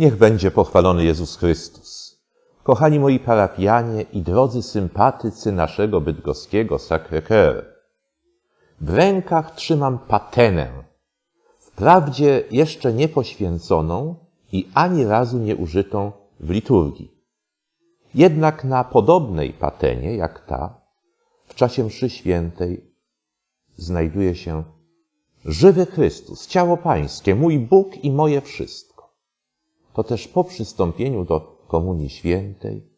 Niech będzie pochwalony Jezus Chrystus. Kochani moi parafianie i drodzy sympatycy naszego bydgoskiego Sacré-Cœur. W rękach trzymam patenę, wprawdzie jeszcze nie poświęconą i ani razu nie użytą w liturgii. Jednak na podobnej patenie, jak ta, w czasie mszy świętej znajduje się żywy Chrystus, ciało pańskie, mój Bóg i moje wszystko. To też po przystąpieniu do Komunii Świętej,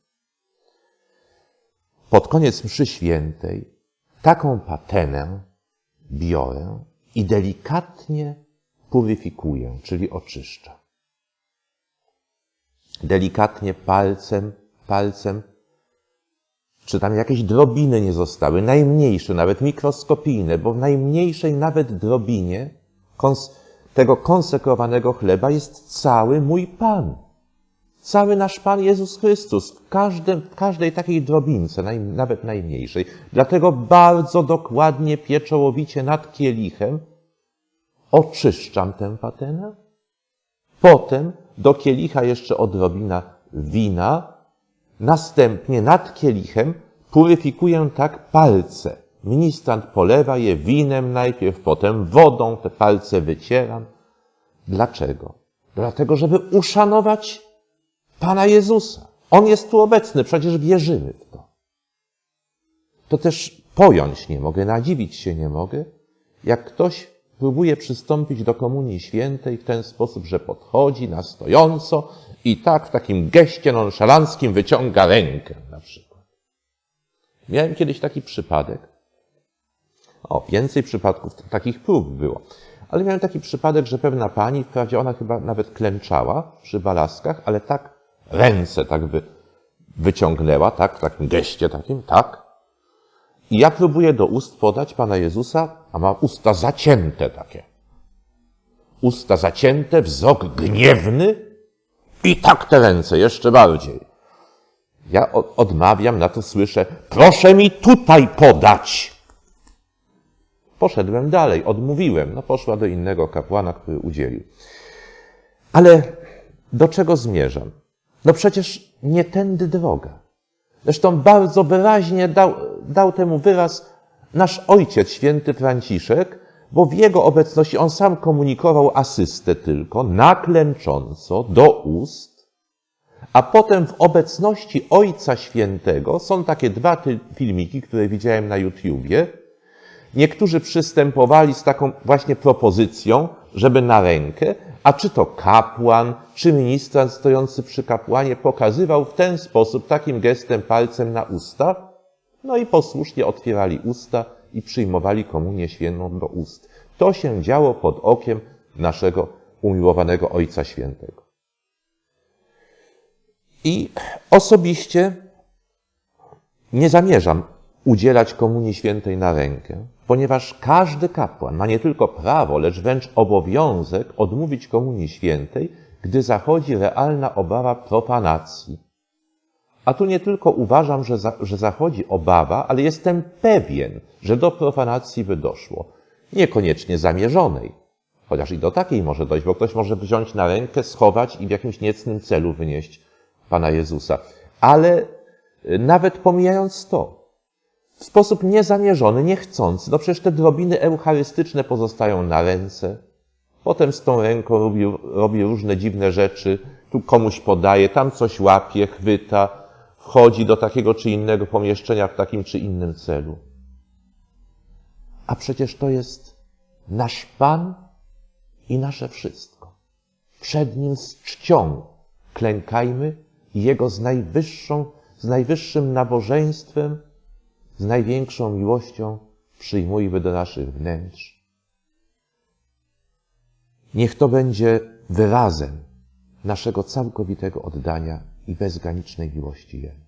pod koniec mszy świętej, taką patenę biorę i delikatnie puryfikuję, czyli oczyszczam. Delikatnie palcem, palcem, czy tam jakieś drobiny nie zostały, najmniejsze, nawet mikroskopijne, bo w najmniejszej nawet drobinie kons- tego konsekrowanego chleba jest cały mój Pan. Cały nasz Pan Jezus Chrystus, w, każdym, w każdej takiej drobince, naj, nawet najmniejszej. Dlatego bardzo dokładnie, pieczołowicie nad kielichem oczyszczam tę patenę. Potem do kielicha jeszcze odrobina wina. Następnie nad kielichem puryfikuję tak palce. Ministrant polewa je winem najpierw, potem wodą, te palce wycieram. Dlaczego? Dlatego, żeby uszanować Pana Jezusa. On jest tu obecny, przecież wierzymy w to. To też pojąć nie mogę, nadziwić się nie mogę, jak ktoś próbuje przystąpić do Komunii Świętej w ten sposób, że podchodzi na stojąco i tak w takim geście nonszalanckim wyciąga rękę na przykład. Miałem kiedyś taki przypadek. O, więcej przypadków takich prób było. Ale miałem taki przypadek, że pewna pani, wprawdzie ona chyba nawet klęczała przy balaskach, ale tak ręce tak by wyciągnęła, tak, w takim geście takim, tak. I ja próbuję do ust podać Pana Jezusa, a ma usta zacięte takie. Usta zacięte, wzrok gniewny i tak te ręce, jeszcze bardziej. Ja odmawiam, na to słyszę, proszę mi tutaj podać. Poszedłem dalej, odmówiłem. No poszła do innego kapłana, który udzielił. Ale do czego zmierzam? No przecież nie tędy droga. Zresztą bardzo wyraźnie dał, dał temu wyraz nasz ojciec, święty Franciszek, bo w jego obecności on sam komunikował asystę tylko, naklęcząco, do ust, a potem w obecności Ojca Świętego są takie dwa filmiki, które widziałem na YouTubie. Niektórzy przystępowali z taką właśnie propozycją, żeby na rękę, a czy to kapłan, czy ministrant stojący przy kapłanie pokazywał w ten sposób, takim gestem palcem na usta, no i posłusznie otwierali usta i przyjmowali komunię świętą do ust. To się działo pod okiem naszego umiłowanego Ojca Świętego. I osobiście nie zamierzam udzielać komunii świętej na rękę, ponieważ każdy kapłan ma nie tylko prawo, lecz wręcz obowiązek odmówić komunii świętej, gdy zachodzi realna obawa profanacji. A tu nie tylko uważam, że, za, że zachodzi obawa, ale jestem pewien, że do profanacji by doszło. Niekoniecznie zamierzonej, chociaż i do takiej może dojść, bo ktoś może wziąć na rękę, schować i w jakimś niecnym celu wynieść Pana Jezusa. Ale nawet pomijając to, w sposób niezamierzony, niechcący. No przecież te drobiny eucharystyczne pozostają na ręce. Potem z tą ręką robi, robi różne dziwne rzeczy. Tu komuś podaje, tam coś łapie, chwyta, wchodzi do takiego czy innego pomieszczenia w takim czy innym celu. A przecież to jest nasz Pan i nasze wszystko. Przed Nim z czcią klękajmy Jego z najwyższą, z najwyższym nabożeństwem z największą miłością przyjmujmy do naszych wnętrz. Niech to będzie wyrazem naszego całkowitego oddania i bezgranicznej miłości Jemu.